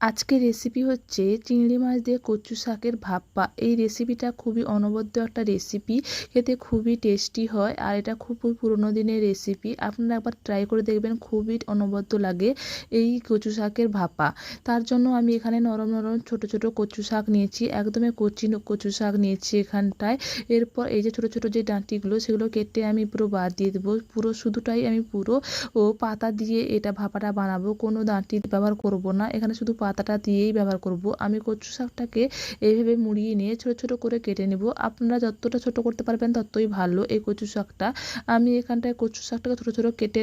আজকের রেসিপি হচ্ছে চিংড়ি মাছ দিয়ে কচু শাকের ভাপা। এই রেসিপিটা খুবই অনবদ্য একটা রেসিপি খেতে খুবই টেস্টি হয় আর এটা খুবই পুরোনো দিনের রেসিপি আপনারা একবার ট্রাই করে দেখবেন, খুবই অনবদ্য লাগে এই কচু শাকের ভাপা। তার জন্য আমি এখানে নরম নরম ছোট ছোট কচু শাক নিয়েছি, একদমই কচি কচু শাক নিয়েছি এখানটায়। এরপর এই যে ছোট ছোট যে ডাঁটিগুলো, সেগুলো কেটে আমি পুরো বাদ দিয়ে দেবো। পুরো শুধুটাই আমি পুরো ও পাতা দিয়ে এটা ভাপাটা বানাবো। কোনো ডাঁটি ব্যবহার করব না। এখানে শুধু পাতাটা দিয়েই ব্যবহার করব। আমি কচু শাকটাকে এইভাবে মুড়িয়ে নিয়ে ছোট ছোট করে কেটে নেব। আপনারা যতটা ছোট করতে পারবেন ততই ভালো এই কচু শাকটা। আমি এখানটায় কচু শাকটাকে ছোট ছোট কেটে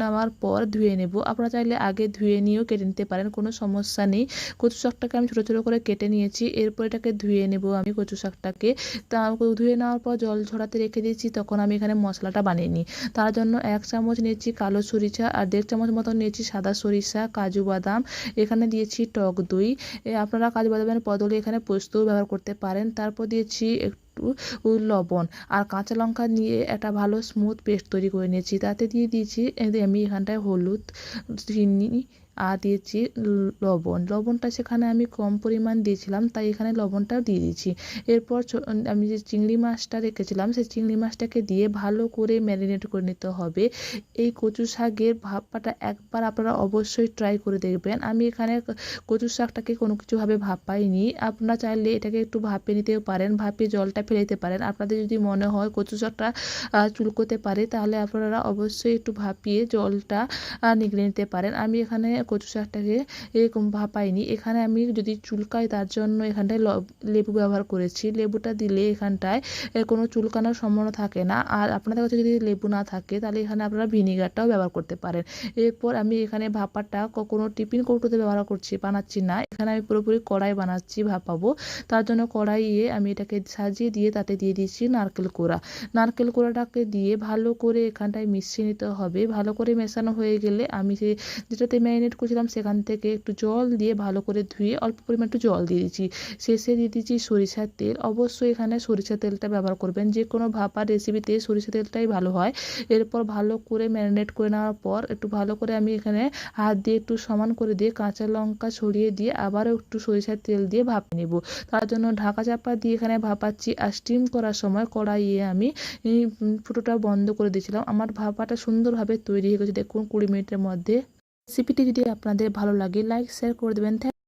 নেওয়ার পর ধুয়ে নেব। আপনারা চাইলে আগে ধুয়ে নিয়েও কেটে নিতে পারেন, কোনো সমস্যা নেই। কচু শাকটাকে আমি ছোটো ছোটো করে কেটে নিয়েছি, এরপর এটাকে ধুয়ে নেব আমি কচু শাকটাকে। তা ধুয়ে নেওয়ার পর জল ঝরাতে রেখে দিয়েছি, তখন আমি এখানে মশলাটা বানিয়ে নিই। তার জন্য এক চামচ নিয়েছি কালো সরিষা আর দেড় চামচ মতো নিয়েছি সাদা সরিষা, কাজু বাদাম। এখানে দিয়েছি টক দই। আপনারা কাজু বাদামের বদলে এখানে পোস্তও ব্যবহার করতে পারেন। তারপর দিয়েছি একটু লবণ আর কাঁচা লঙ্কা নিয়ে একটা ভালো স্মুথ পেস্ট তৈরি করে নিয়েছি। তাতে দিয়ে দিয়েছি আমি এখানটায় হলুদ, চিনি আর দিয়েছি লবণ। লবণটা সেখানে আমি কম পরিমাণ দিয়েছিলাম, তাই এখানে লবণটাও দিয়ে দিয়েছি। এরপর আমি যে চিংড়ি মাছটা রেখেছিলাম, সেই চিংড়ি মাছটাকে দিয়ে ভালো করে ম্যারিনেট করে নিতে হবে। এই কচু শাকের ভাপাটা একবার আপনারা অবশ্যই ট্রাই করে দেখবেন। আমি এখানে কচু শাকটাকে কোনো কিছুভাবে ভাপাইনি। আপনারা চাইলে এটাকে একটু ভাপে নিতেও পারেন, ভাপে জলটা ফেলে দিতে পারেন। আপনাদের যদি মনে হয় কচু শাকটা চুলকোতে পারে, তাহলে আপনারা অবশ্যই একটু ভাপিয়ে জলটা নিগড়ে নিতে পারেন। আমি এখানে কচু শাকটাকে এরকম ভাপাইনি। এখানে আমি যদি চুলকাই তার জন্য এখানটায় লেবু ব্যবহার করেছি। লেবুটা দিলে এখানটায় কোনো চুলকানোর সম্ভাবনা থাকে না। আর আপনাদের কাছে যদি লেবু না থাকে, তাহলে এখানে আপনারা ভিনিগারটাও ব্যবহার করতে পারেন। এরপর আমি এখানে ভাপাটা কোনো টিফিন কৌটোতে ব্যবহার করছি, বানাচ্ছি না। এখানে আমি পুরোপুরি কড়াই বানাচ্ছি, ভাপাবো। তার জন্য কড়াইয়ে আমি এটাকে সাজিয়ে দিয়ে তাতে দিয়ে দিচ্ছি নারকেল কোড়া। নারকেল কোড়াটাকে দিয়ে ভালো করে এখানটায় মিশিয়ে নিতে হবে। ভালো করে মেশানো হয়ে গেলে আমি যেটাতে ম্যারিনেট করেছিলাম, সেখান থেকে একটু জল দিয়ে ভালো করে ধুয়ে অল্প পরিমাণ একটু জল দিয়ে দিচ্ছি। শেষে দিয়ে দিচ্ছি সরিষার তেল। অবশ্যই এখানে সরিষার তেলটা ব্যবহার করবেন। যে কোনো ভাপার রেসিপিতে সরিষা তেলটাই ভালো হয়। এরপর ভালো করে ম্যারিনেট করে নেওয়ার পর একটু ভালো করে আমি এখানে হাত দিয়ে একটু সমান করে দিয়ে কাঁচা লঙ্কা ছড়িয়ে দিয়ে আবারও একটু সরিষার তেল দিয়ে ভাপ নেব। তার জন্য ঢাকা চাপা দিয়ে এখানে ভাপাচ্ছি আর স্টিম করার সময় কড়াইয়ে আমি ফুটোটা বন্ধ করে দিয়েছিলাম। আমার ভাপাটা সুন্দরভাবে তৈরি হয়ে গেছে। দেখুন কুড়ি মিনিটের মধ্যে রেসিপিটি যদি আপনাদের ভালো লাগে লাইক শেয়ার করে দেবেন।